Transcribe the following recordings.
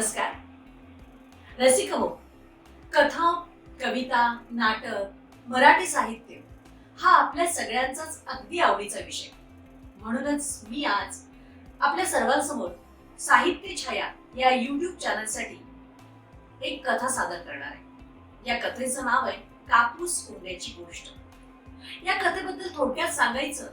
नमस्कार. रसिक हो कथा कविता नाटक मराठी साहित्य हा आपल्या सगळ्यांचाच अगदी आवडीचा विषय. म्हणूनच मी आज आपल्या सर्वांसमोर साहित्य छाया या युट्यूब चॅनलसाठी एक कथा सादर करणार आहे. या कथेचं नाव आहे कापूस कोंड्याची गोष्ट. या कथेबद्दल थोडक्यात सांगायचं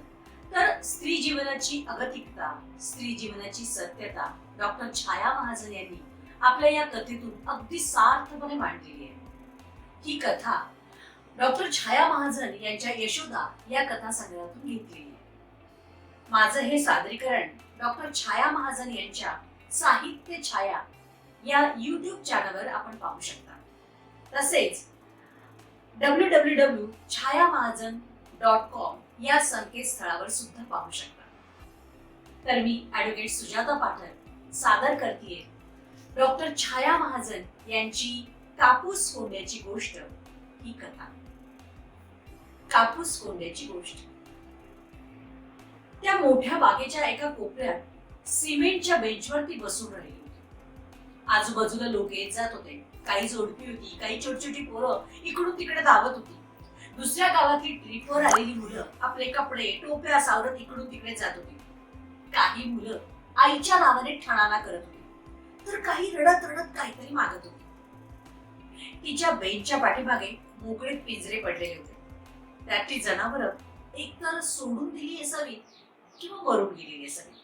तर स्त्री जीवनाची अगतिकता स्त्री जीवनाची सत्यता डॉक्टर छाया महाजन यांनी आपल्या या कथेतून अगदी सार्थपणे मांडलेली आहे. ही कथा डॉक्टर छाया महाजन यांच्या यशोदा या कथा संग्रहातून घेतलेली आहे. माझं हे सादरीकरण डॉक्टर छाया महाजन यांच्या साहित्य छाया या युट्यूब चॅनलवर आपण पाहू शकता. तसेच W W W Chhaya Mahajan dot com या संकेतस्थळावर सुद्धा पाहू शकता. तर मी ऍडव्होकेट सुजाता पाठक सादर करते डॉक्टर छाया महाजन यांची कापूस कोंड्याची गोष्ट ही कथा. कापूस कोंड्याची गोष्ट. त्या मोठ्या बागेच्या एका कोपऱ्यात सिमेंटच्या बेंचवरती बसून राहिली होती. आजूबाजूला लोक येत जात होते. काही जोडपी होती काही छोटी पोरं इकडून तिकडे धावत होती. दुसऱ्या गावातली ट्रिपवर आलेली मुलं आपले कपडे टोप्या सावरत इकडून तिकडे जात होती. काही मुलं आईच्या नावाने ठणाला करत होती. तर काही रडत रडत काहीतरी मागत होती. तिच्या बेंचच्या पाठीमागे मोकळे पिंजरे पडलेले होते. त्यातली जनावरं एकतर सोडून दिली असावी किंवा मरून गेलेली असावी.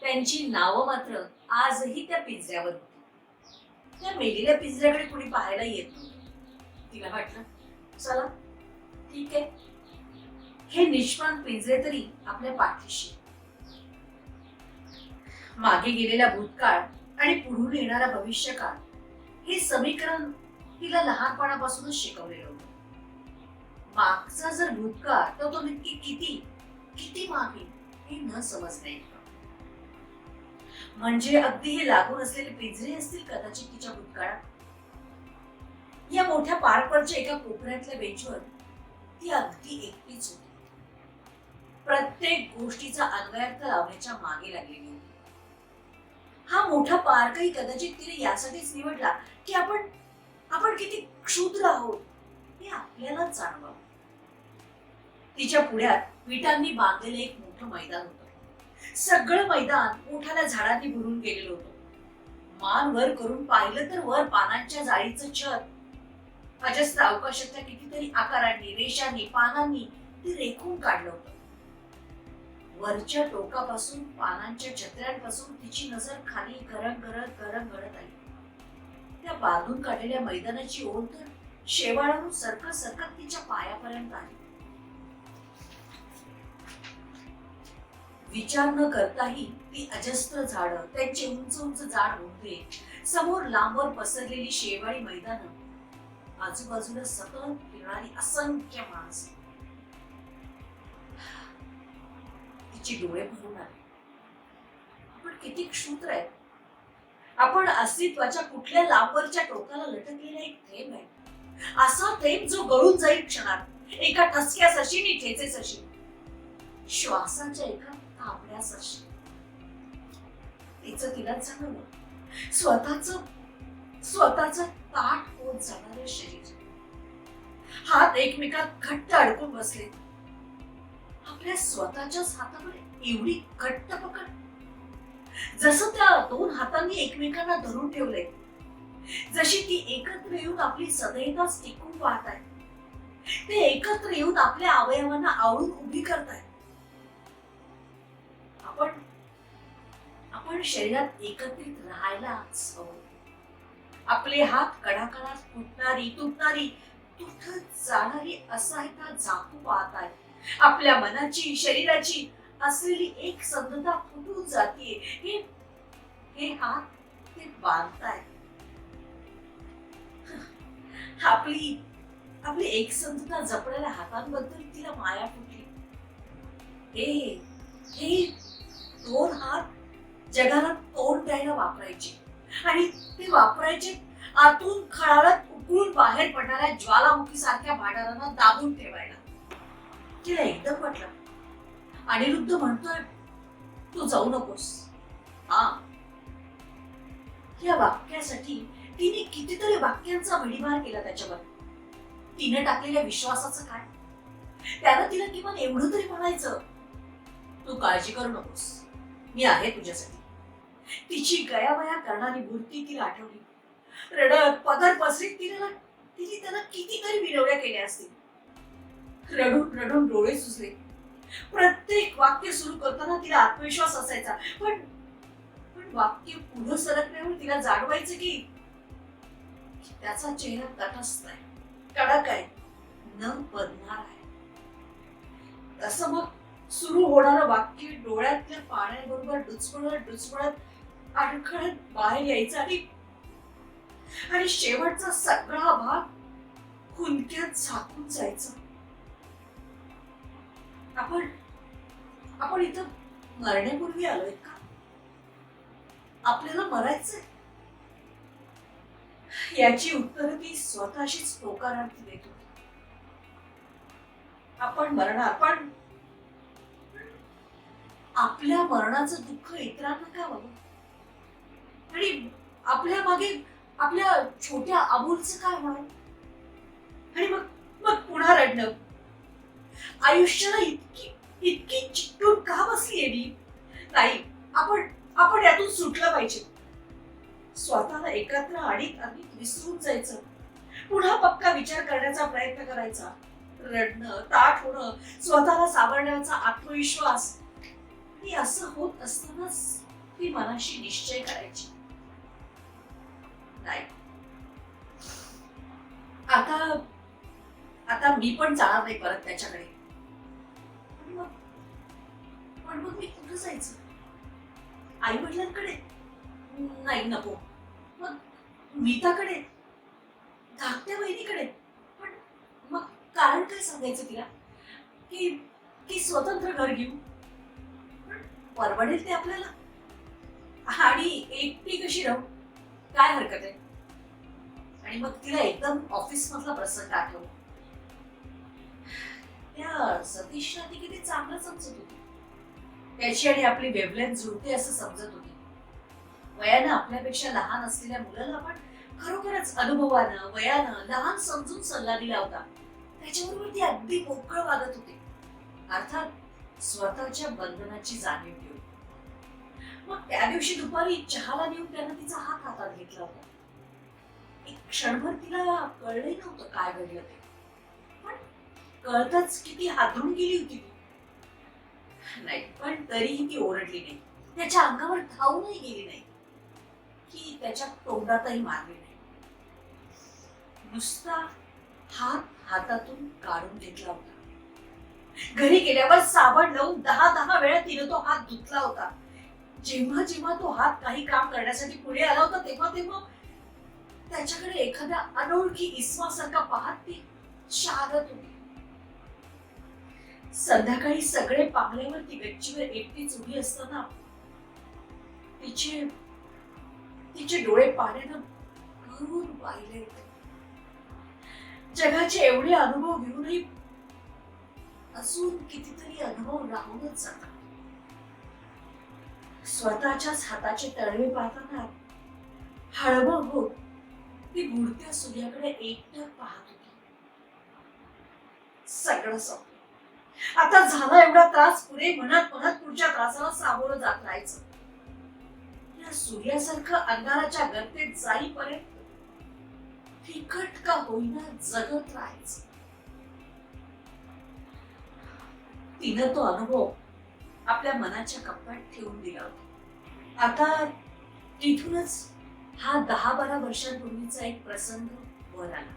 त्यांची नावं मात्र आजही त्या पिंजऱ्यावर होती. त्या मेलेल्या पिंजऱ्याकडे कोणी पाहायला येत नव्हतं. तिला वाटलं चला ठीक आहे. हे निष्प्राण पिंजरे तरी आपल्या पाठीशी. मागे गेलेला भूतकाळ आणि पुढून येणारा भविष्यकाळ हे समीकरण तिला लहानपणापासूनच शिकवलेलं होतं. मागचा जर भूतकाळ तर तो नक्की किती किती मागे हे न समजले म्हणजे अगदी हे लागून असलेले पिंजरे असतील कदाचित तिच्या भूतकाळात. या मोठ्या पार्कवरच्या एका कोपऱ्यातल्या बेंचवर ती अगदी एकटीच होती. प्रत्येक गोष्टीचा अन्वयार्थ लावण्याच्या मागे लागलेली हा मोठा पार्कही कदाचित तिने यासाठीच निवडला की आपण आपण किती क्षुद्र आहोत हे आपल्यालाच जाणवावं तिच्या पुढ्यात विटांनी बांधलेलं एक मोठं मैदान होतं. सगळं मैदान मोठ्याला झाडांनी भरून गेलेलं होतं. मान वर करून पाहिलं तर वर पानांच्या जाळीचं छत. अजस्त्र अवकाशातल्या कितीतरी आकारांनी रेषांनी पानांनी ते रेखून काढलं होतं. वरच्या टोकापासून पानांच्या छत्र्यांपासून तिची नजर खाली गरम गरत गरम गळत आली. त्या बांधून काढलेल्या मैदानाची ओढ तर शेवाळाहून सरकत सरकत तिच्या पायापर्यंत आली. विचार न करताही ती अजस्त्र झाड त्यांचे उंच उंच झाड बोंडे समोर लांबवर पसरलेली शेवाळी मैदान आजूबाजूला सतत फिरणारी असंख्य माणसं. तिची डोळे भरून आले. आपण किती क्षुद्र आहेत. आपण अस्तित्वाच्या कुठल्या लांबवरच्या टोकाला लटकलेला एक थेंब आहे. असा थेंब जो गळून जाईल क्षणात एका ठसक्यासशी आणि ठेचेसशी श्वासाच्या एका तापड्यासशी तिचं तिलाच जाणवलं स्वतःच स्वतःच ताट होत जाणारे शरीर हात एकमेकात घट्ट अडकून बसले आपल्या स्वतःच्याच हातामध्ये एवढी घट्ट पकड. जसं त्या दोन हातांनी एकमेकांना धरून ठेवले जशी ती एकत्र येऊन आपली सदैवच टिकून पाहत आहे ते एकत्र येऊन आपल्या अवयवांना आवळून उभी करताय. आपण आपण शरीरात एकत्रित राहायलाच हवं. आपले हात कडाकडात फुटणारी तुटणारी तुटत जाणारी असहायता जातू पाहत आहे आपल्या मनाची शरीराची असलेली एक संधता फुटून जाते. हे हे हात ते बांधताय. आपली आपली एकसंधता जपणाऱ्या हातांबद्दल तिला माया फुटली. हे हे दोन हात जगाला तोंड द्यायला वापरायचे. आणि ते वापरायचे आतून खळाळत उकळून बाहेर पडणाऱ्या ज्वालामुखी सारख्या भांडारांना दाबून ठेवायला. तिला एकदम वाटलं. अनिरुद्ध म्हणतोय तू जाऊ नकोस. हा. या वाक्यासाठी तिने कितीतरी वाक्यांचा भडीमार केला त्याच्यावर. तिने टाकलेल्या विश्वासाचं काय? त्यानं तिला किमान एवढं तरी म्हणायचं तू काळजी करू नकोस. मी आहे तुझ्यासाठी. तिची गयावया करणारी मूर्ती तिला आठवली. रडत पदर पसरीत तिला तिने त्याला कितीतरी विनवण्या केल्या असतील. रडून रडून डोळे सुचले प्रत्येक वाक्य सुरू करताना तिला आत्मविश्वास असायचा. पण पण वाक्य पुढं सरकल्यावर तिला जाणवायचं की त्याचा चेहरा तटस्थ आहे कडक आहे न बदणार आहे. तसं मग सुरू होणारं वाक्य डोळ्यातल्या पाण्याबरोबर डुचमळत डुचपळत अडखळत बाहेर यायचं आणि आणि शेवटचा सगळा भाग खुंदक्यात झाकून जायचा. आपण आपण इथं मरण्यापूर्वी आलोय का? आपल्याला मरायचंय? याची उत्तर ती स्वतःशीच पोकारार्थी देत होती. आपण मरणार पण आपल्या मरणाचं दुःख इतरांना का व्हावं आणि आपल्या मागे आपल्या छोट्या आबूलचं काय म्हणून आणि मग मग पुन्हा रडणं. आयुष्याला इतकी इतकी चिकटून का बसली मी नाही आपण आपण यातून सुटलं पाहिजे. स्वतःला एकत्र आणि अधिक विसरून जायचं. पुन्हा पक्का विचार करण्याचा प्रयत्न करायचा. रडणं ताट होणं स्वतःला सावरण्याचा आत्मविश्वास. आणि असं होत असतानाच ती मनाशी निश्चय करायची. नाही. आता आता मी पण जाणार नाही परत त्याच्याकडे. पण मग? पण मग मी कुठं जायचं? आई वडिलांकडे? नाही नको. मग मीताकडे? धाकट्या बहिणीकडे पण मग कारण काय सांगायचं तिला? की की स्वतंत्र घर घेऊ? पण परवडेल ते आपल्याला? आणि एकटी कशी राहू? काय हरकत आहे? आणि मग तिला एकदम ऑफिस मधला प्रसंग आठवला त्या सतीशला ती किती चांगलं समजत होती. त्याची आणि आपली वेवलेन जुळते असं समजत होती. वयानं आपल्यापेक्षा लहान असलेल्या मुलाला आपण खरोखरच अनुभवानं वयानं लहान समजून सल्ला दिला होता. त्याच्याबरोबर ती अगदी मोकळ वागत होती. अर्थात स्वतःच्या बंधनाची जाणीव ठेवून मग त्या दिवशी दुपारी चहाला नेऊन त्यानं तिचा हात हातात घेतला होता. एक क्षणभर तिला कळलंही नव्हतं काय घडलं ते. कळतच किती हातरून गेली होती ती. नाही पण तरीही ती ओरडली नाही. त्याच्या अंगावर धावूनही गेली नाही. की त्याच्या तोंडातही मारली नाही. नुसता हात हातातून काढून घेतला होता. घरी गेल्यावर साबण लावून दहा दहा वेळा तिने तो हात धुतला होता. जेव्हा जेव्हा तो हात काही काम करण्यासाठी पुढे आला होता तेव्हा तेव्हा त्याच्याकडे एखाद्या अनोळखी इस्मासारखा पाहत ती शारत होती. संध्याकाळी सगळे पांगल्यावर ती गच्चीवर एकटीच उभी असताना तिचे तिचे डोळे पाण्यानं भरून वाहिले होते. जगाचे एवढे अनुभव घेऊनही अजून कितीतरी अनुभव राहूनच जातात. स्वतःच्याच हाताचे तळवे पाहताना हळबळ होत ती बुडत्या सूर्याकडे एकटक पाहत होती. सगळं संपलं. आता झाला एवढा त्रास पुढे म्हणत म्हणत पुढच्या त्रासाला सामोरं जात राहायचं. या सूर्यासारखं अंधाराच्या गर्तेत जाईपर्यंत फिकट का होईना जगत राहायचं. तिनं तो अनुभव आपल्या मनाच्या कप्प्यात ठेवून दिला होता. आता तिथूनच हा दहा बारा वर्षांपूर्वीचा एक प्रसंग वर आला.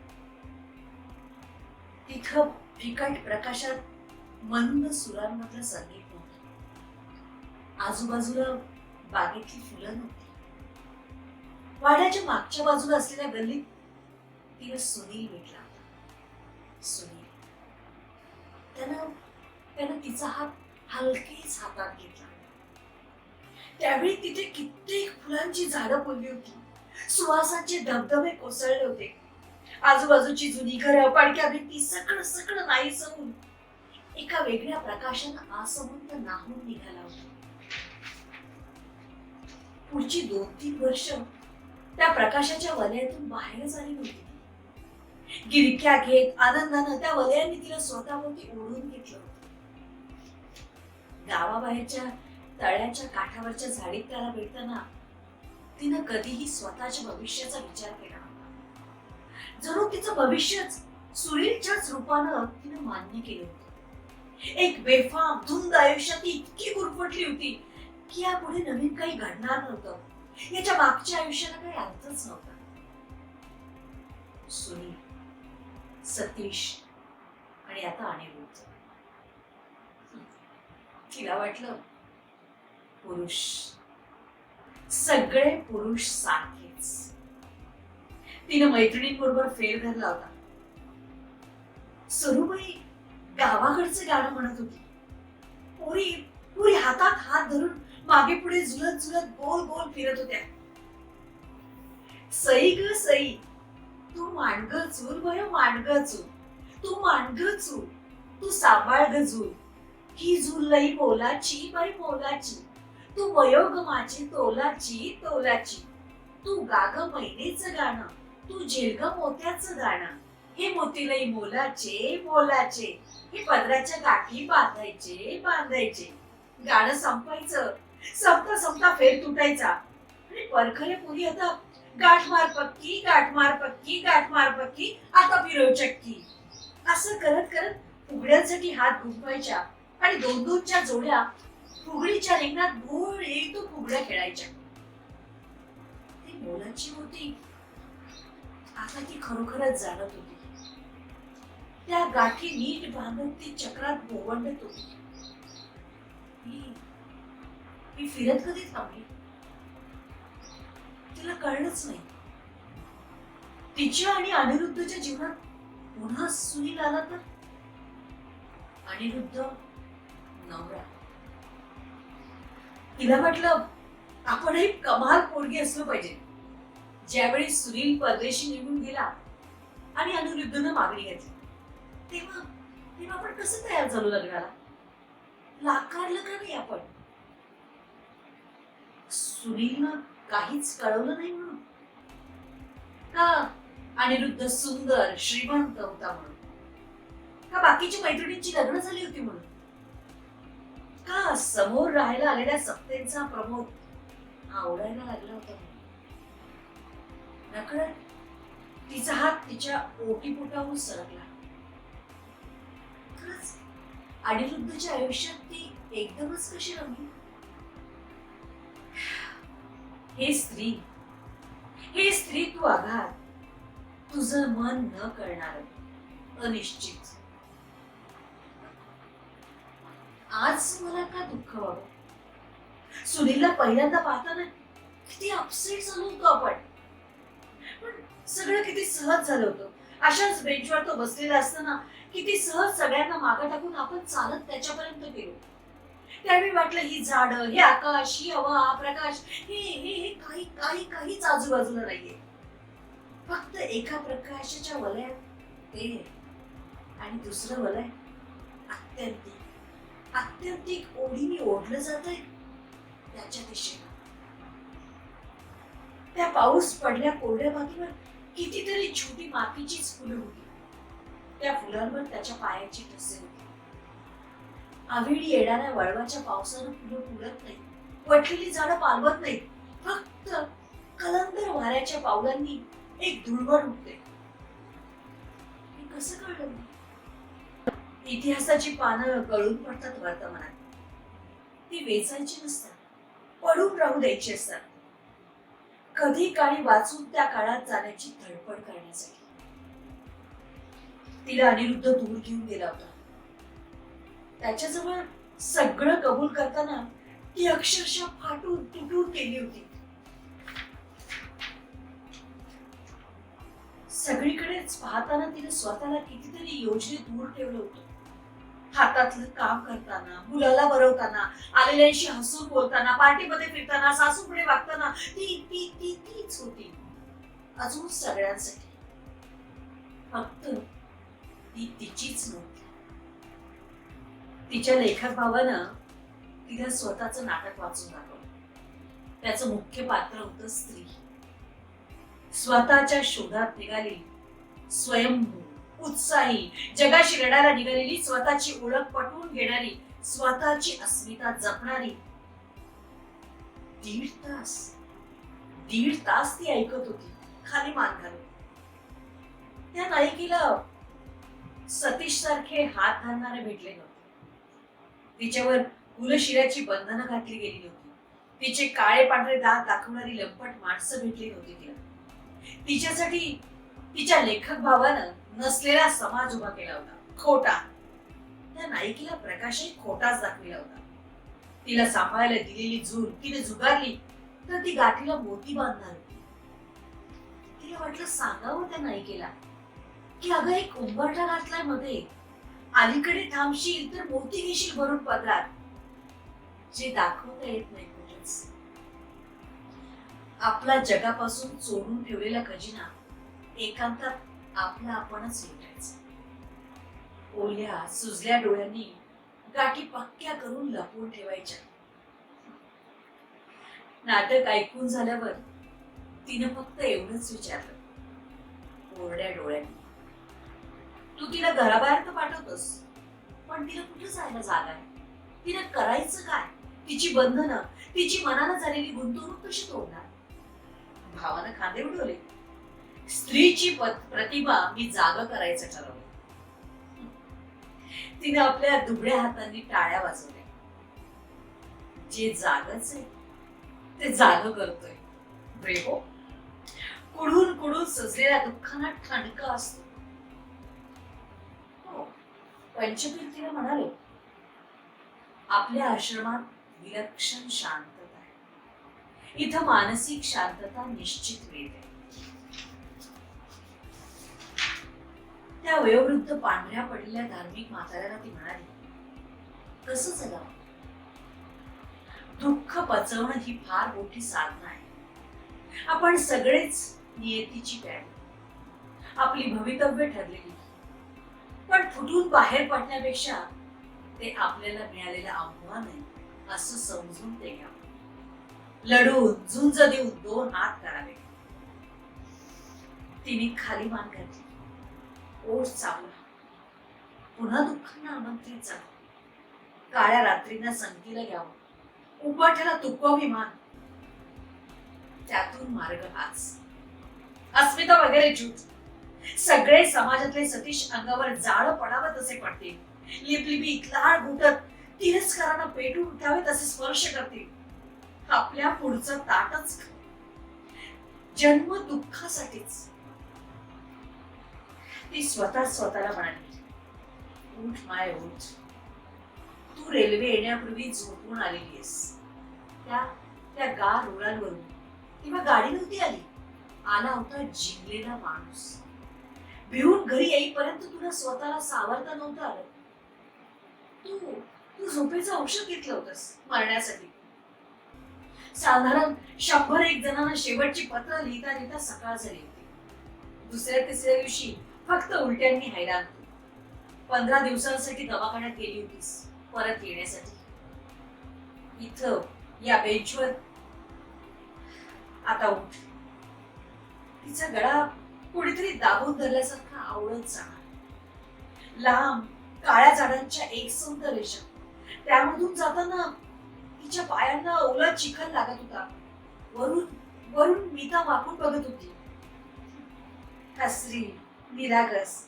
तिथं फिकट प्रकाशात मंद सुरांमधलं संगीत नव्हतं. आजूबाजूला बागेतली फुलं नव्हती. वाड्याच्या मागच्या बाजूला असलेल्या गल्लीत तिला सुनील भेटला होता. सुनील. त्यानं त्यानं तिचा हात हलकेच हातात घेतला. त्यावेळी तिथे कित्येक फुलांची झाडं फुलली होती. सुवासाचे धबधबे कोसळले होते. आजूबाजूची जुनी घरं पाडक्या भेटी सगळं सगळं नाही होऊन एका वेगळ्या प्रकाशानं आसमंत नाहून निघाला होता. पुढची दोन तीन वर्ष त्या प्रकाशाच्या वलयातून बाहेरच आली नव्हती गिरक्या घेत आनंदानं त्या वलयाने तिला स्वतःभोवती ओढून घेतलं गावाबाहेरच्या तळ्याच्या काठावरच्या झाडीत त्याला भेटताना तिनं कधीही स्वतःच्या भविष्याचा विचार केला जणू तिचं भविष्यच सुनीलच्याच रूपानं तिनं मान्य केलं होतं. एक बेफाम धुंद आयुष्यात ती इतकी गुरफटली होती की यापुढे नवीन काही घडणार नव्हतं. याच्या मागच्या आयुष्याला काही अर्थच नव्हता. सुनील सतीश आणि आता अनिरुद्ध तिला वाटलं पुरुष सगळे पुरुष सारखेच. तिनं मैत्रिणींबरोबर फेर धरला होता. सुरुबाई गावाकडचं गाणं म्हणत होती. पोरी पुरी हातात हात धरून मागे पुढे झुलत झुलत गोल गोल फिरत होत्या. सई ग सई तू मांडग चूल भयो मांडग चूल. तू मांडग चूल तू सांभाळ ग झूल. ही झूल लई मोलाची बाई मोलाची. तू वयोग माझी तोलाची तोलाची. तू गाग महिनेचं गाणं तू झेलग मोत्याचं गाणं. हे मोती लई मोलाचे मोलाचे. हे पदराच्या गाठी बांधायचे बांधायचे. गाणं संपायचं. संपता संपता फेर तुटायचा. आणि परखरे पुरी आता. गाठ मार पक्की गाठ मार पक्की गाठ मार पक्की. आता फिरव चक्की. असं करत करत फुगड्यांसाठी हात गुंफवायच्या आणि दोन दोनच्या जोड्या फुगडीच्या रिंगणात गोळ एक तो फुगड्या खेळायच्या. ती मोलाची होती आता ती खरोखरच जाणत होती. त्या गाठी नीट बांधून ती चक्रात गोवंडत होती मी फिरत कधी थांबली तिला कळलंच नाही. तिच्या आणि अनिरुद्धच्या जीवनात पुन्हा सुनील आला तर? अनिरुद्ध नवरा. तिला म्हटलं आपणही कमाल पोरगी असलो पाहिजे. ज्यावेळी सुनील परदेशी निघून गेला आणि अनिरुद्धनं मागणी घेतली. तेव्हा तेव्हा आपण कसं तयार झालो लग्नाला? लाकारलं का नाही आपण? सुनीलनं काहीच कळवलं नाही म्हणून. का? अनिरुद्ध सुंदर श्रीमंत होता म्हणून. का बाकीच्या मैत्रिणींची लग्न झाली होती म्हणून? का समोर राहायला आलेल्या सत्तेचा प्रमोद आवडायला लागला होता म्हणून? नकळत तिचा हात तिच्या ओटीपोटावरून सरकला. खरंच अनिरुद्धच्या आयुष्यात ती एकदमच कशी रमली? हे स्त्री हे स्त्री तू आघात. तुझं मन न करणार अनिश्चित. आज मला का दुःख व्हावं सुनीलला पहिल्यांदा पाहताना किती अपसेट झालो होतो आपण. पण सगळं किती सहज झालं होतं. अशाच बेंचवर तो बसलेला असताना किती सहज सगळ्यांना मागे टाकून आपण चालत त्याच्यापर्यंत गेलो. त्यावेळी वाटलं ही झाड हे आकाश ही हवा प्रकाश हे हे हे काही काही काहीच आजूबाजूला नाहीये. फक्त एका प्रकाशाच्या वलयात ते आणि दुसरं वलय अत्यंतिक अत्यंतिक ओढीने ओढलं जात आहे त्याच्या दिशेला त्या पाऊस पडल्या कोरड्या भागीवर कितीतरी छोटी मातीचीच फुलं होती. त्या फुलांवर त्याच्या पायाची ठसे होती. आवेळी येणाऱ्या वळवाच्या पावसानं फुलं फुलत नाही वटलेली झाडं पालवत नाही फक्त कलंदर वाऱ्याच्या पावलांनी एक धुळवड उठते हे कसं कळलं? इतिहासाची पानं गळून पडतात वर्तमानात. ती वेचायची नसतात. पडून राहू द्यायची असतात. कधी काळी वाचून त्या काळात जाण्याची धडपड करण्यासाठी. तिला अनिरुद्ध दूर घेऊन गेला होता. त्याच्याजवळ सगळं कबूल करताना ती अक्षरशः फाटून तुटून गेली होती. सगळीकडेच पाहताना तिने स्वतःला कितीतरी योजनेत दूर ठेवलं होतं. हातातलं काम करताना मुलाला बरवताना आलेल्यांशी हसून बोलताना पार्टीमध्ये फिरताना सासूपुढे वागताना ती ती ती तीच होती. अजून सगळ्यांसाठी. फक्त ती तिचीच नव्हती. तिच्या लेखक भावानं तिला स्वतःचं नाटक वाचून दाखवलं. त्याचं मुख्य पात्र होत स्त्री. स्वतःच्या शोधात निघाली स्वयंभू. उत्साही. जगाशी लढायला निघालेली स्वतःची ओळख पटवून घेणारी स्वतःची अस्मिता जपणारी. दीड तास. दीड तास ती ऐकत होती खाली मान घालून. त्या नायिकेला सतीश सारखे हात घालणारे भेटले नव्हते. तिच्यावर कुलशिराची बंधनं घातली गेली नव्हती. तिचे काळे पांढरे दात दाखवणारी लंपट माणसं भेटली नव्हती तिला. तिच्यासाठी तिच्या लेखक भावानं नसलेला समाज उभा केला होता. खोटा. त्या नायिकेला प्रकाशही खोटाच दाखविला होता. तिला सांभाळायला दिलेली जून तिने झुगारली तर ती गाठीला मोती बांधणार होती. तिला वाटलं सांगावं त्या नायिकेला की अगं एक उंबरठा घातलायमध्ये अलीकडे थांबशील तर मोती घेशील भरून पदरात. जे दाखवता येत नाही कुठेच. आपला जगापासून चोरून ठेवलेला खजिना एकांतात आपला आपणच लुटायचा ओल्या सुजल्या डोळ्यांनी गाठी पक्क्या करून लपवून ठेवायच्या. नाटक ऐकून झाल्यावर तिनं फक्त एवढंच विचारलं. ओरड्या डोळ्यांनी. तू तिला घराबाहेर तर पाठवतोस पण तिला कुठे जायला जागा आहे? तिला करायचं काय? तिची बंधनं तिची मनानं झालेली गुंतवणूक कशी तोडणार? भावानं खांदे उडवले. स्त्रीची प्रतिभा मी जाग करायचं ठरवलं. तिने आपल्या दुबळ्या हातांनी टाळ्या वाजवल्या. जे जागच आहे ते जाग करतोय. ब्रेहो कुडून कुडून सजलेल्या दुःखांना ठणका असतो. हो. तिला म्हणाले आपल्या आश्रमात विलक्षण शांतता आहे. इथं मानसिक शांतता निश्चित मिळते. त्या वयोवृद्ध पांढऱ्या पडलेल्या धार्मिक म्हाताऱ्याला ती म्हणाली कसं जगावं दुःख पचवणं ही फार मोठी साधना आहे. आपण सगळेच नियतीची पॅड आपली भवितव्य ठरलेली. पण फुटून बाहेर पडण्यापेक्षा ते आपल्याला मिळालेलं आव्हान आहे असं समजून ते घ्या. लढून झुंज देऊन दोन हात करावे. तिने खाली मान घातली. ओढ चावला पुन्हा दुःखांना आमंत्रित झालं काळ्या रात्रींना संगतीला घ्यावं उपाठ्याला तुकवावी विमान त्यातून मार्ग हाच. अस्मिता वगैरे जूट सगळे समाजातले सतीश अंगावर जाळ पडावं तसे पडते लिपलिपी लाळ घुटत तिरस्कारांना पेटून उठावे तसे स्पर्श करते आपल्या पुढचं ताटच जन्म दुःखासाठीच. ती स्वतः स्वतःला म्हणाली उठ माय उठ. तू रेल्वे येण्यापूर्वी झोपून आलेली आहेस. त्या त्या गार रुळांवरून. तेव्हा गाडी नव्हती आली. आला होता जिंकलेला माणूस. भिवून घरी येईपर्यंत तुला स्वतःला सावरता नव्हतं आलं. तू तू झोपेचं औषध घेतलं होतंस मरण्यासाठी. साधारण शंभर एक जणांना शेवटची पत्र लिहिता लिहिता सकाळ झाली होती. दुसऱ्या तिसऱ्या दिवशी फक्त उलट्यांनी हैराण पंधरा दिवसांसाठी दवाखान्यात गेली होतीस परत येण्यासाठी. इथं या बेंचवर. आता उठ. तिचा गळा कुणीतरी दाबून धरल्यासारखा आवडत जाणार. लांब काळ्या झाडांच्या एकसंध रेषा. त्यामधून जाताना तिच्या पायांना ओला चिखल लागत होता. वरून वरून मीता मापून बघत होती. हसरी निरागस.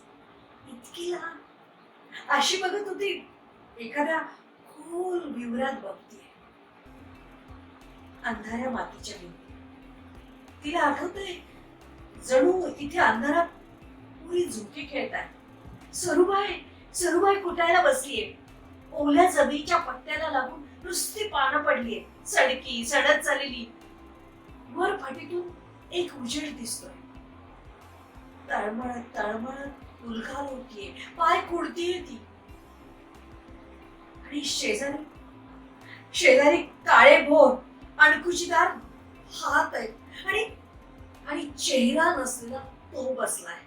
इतकी लहान. अशी बघत होती एखाद्या खोल विवरात बघते अंधाऱ्या मातीच्या भिंती तिला आठवतंय जणू इथे अंधारात पुरी झुकी खेळतात सरुबाई सरुबाई कुटायला बसलीये? ओल्या जमिनीच्या पट्ट्याला लागून नुसती पानं पडलीये. सडकी सडत चाललेली वर फाटीतून एक उजेड दिसतोय. तळमळत तळमळत उलघाल होतीये. पाय कुडतीये ती आणि शेजारी शेजारी काळे भोर अणकुचीदार हात आहेत. आणि आणि चेहरा नसलेला तो बसलाय.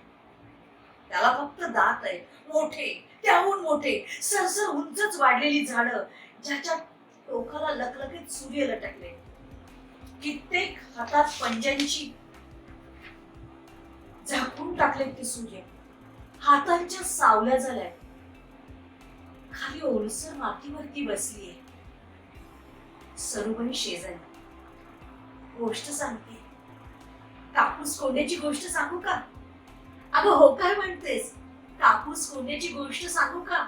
त्याला फक्त दात आहे मोठे त्याहून मोठे सरसर उंचच वाढलेली झाडं ज्याच्या टोकाला लखलखीत सूर्य लटकले. कित्येक हातात पंजांची झाकून टाकलेत ते सूर्य. हातांच्या सावल्या झाल्या खाली ओलसर मातीवरती बसलीये. सरुबाई शेजारी. गोष्ट सांगते. कापूस कोंड्याची गोष्ट सांगू का? अगं हो काय म्हणतेस? कापूस कोंड्याची गोष्ट सांगू का?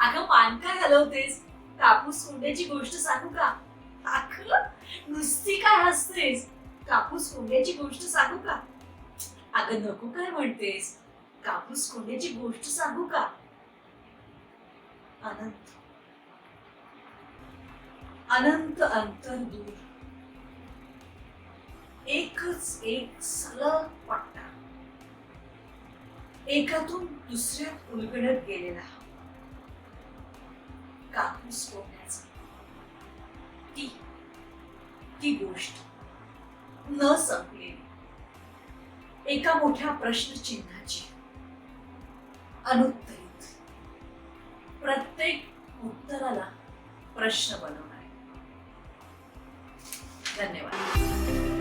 अगं पान काय घालवतेस. कापूस कोंड्याची गोष्ट सांगू का? अख नुसती काय हसतेस? कापूस कोंड्याची गोष्ट सांगू का? अगं नको काय म्हणतेस? कापूस कोंड्याची गोष्ट सांगू का? अनंत. अनंत अंतर दूर एकच एक सलग पट्टा एकातून दुसऱ्यात उलगडत गेलेला कापूस कोंड्याचा ती. ती गोष्ट न संपलेली. एका मोठ्या प्रश्नचिन्हाची. अनुत्तरित. प्रत्येक उत्तराला प्रश्न बनवणार. धन्यवाद.